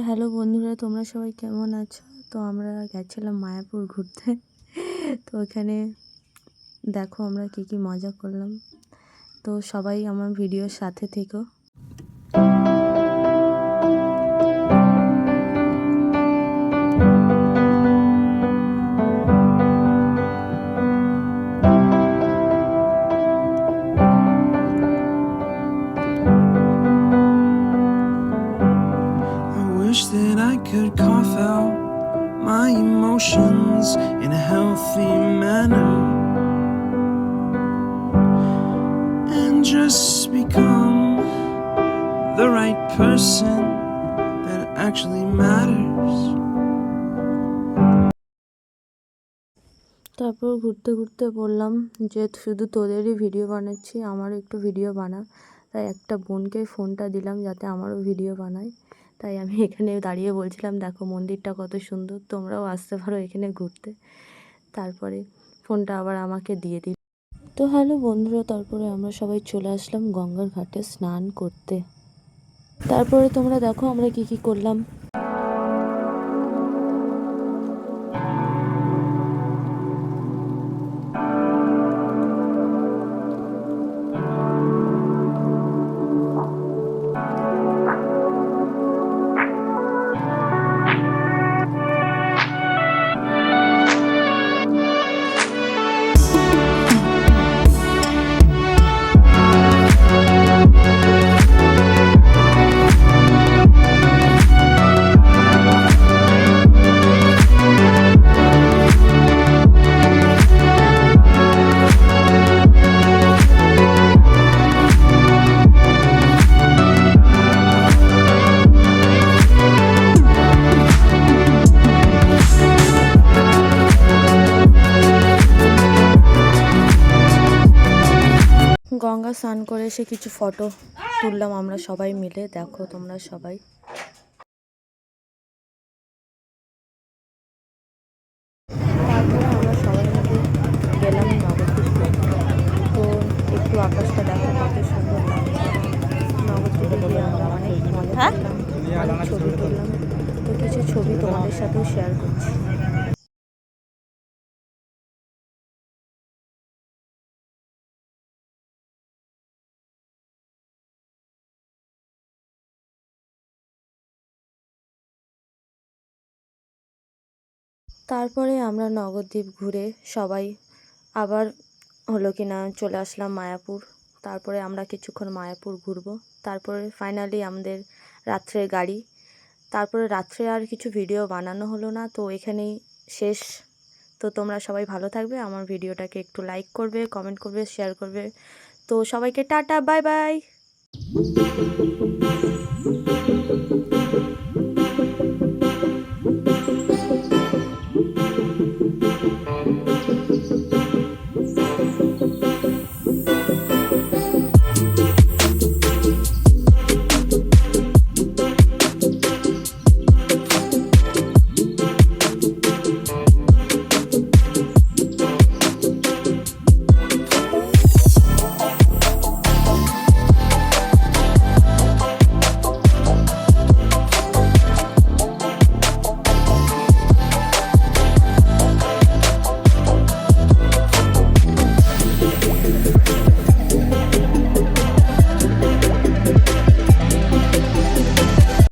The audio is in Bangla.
তো হ্যালো বন্ধুরা, তোমরা সবাই কেমন আছো? তো আমরা গেছিলাম মায়াপুর ঘুরতে। তো ওখানে দেখো আমরা কি কি মজা করলাম। তো সবাই আমার ভিডিওর সাথে থেকো। Wish that I could cough out my emotions in a healthy manner and just become the right person that actually matters. তারপর ঘুরতে ঘুরতে বললাম যে শুধু তোদেরই ভিডিও বানাচ্ছি আমারও একটু ভিডিও বানা তাই একটা বোনকে ফোনটা দিলাম যাতে আমারও ভিডিও বানায় তাই আমি এখানে দাঁড়িয়ে বলছিলাম, দেখো মন্দিরটা কত সুন্দর, তোমরাও আসতে পারো এখানে ঘুরতে। তারপরে ফোনটা আবার আমাকে দিয়ে দিল। তো হ্যালো বন্ধুরা, তারপরে আমরা সবাই চলে আসলাম গঙ্গার ঘাটে স্নান করতে। তারপরে তোমরা দেখো আমরা কি কি করলাম। গঙ্গা স্নান করে এসে কিছু ফটো তুললাম আমরা সবাই মিলে। দেখো তোমরা সবাই। তারপরে আমরা সবাই মিলে গেলাম নবদ্বীপে। তো একটু আকাশটা দেখো কত সুন্দর লাগছে। নবদ্বীপে গিয়ে আমরা অনেক মজা করলাম অনেক ছবি তুললাম। তো কিছু ছবি তোমাদের সাথেও শেয়ার করছি। তারপরে আমরা নবদ্বীপ ঘুরে সবাই আবার হলো কি না চলে আসলাম মায়াপুর। তারপরে আমরা কিছুক্ষণ মায়াপুর ঘুরবো। তারপরে ফাইনালি আমাদের রাত্রের গাড়ি। তারপরে রাত্রে আর কিছু ভিডিও বানানো হলো না, তো এখানেই শেষ। তো তোমরা সবাই ভালো থাকবে, আমার ভিডিওটাকে একটু লাইক করবে কমেন্ট করবে শেয়ার করবে। তো সবাইকে টাটা বাই বাই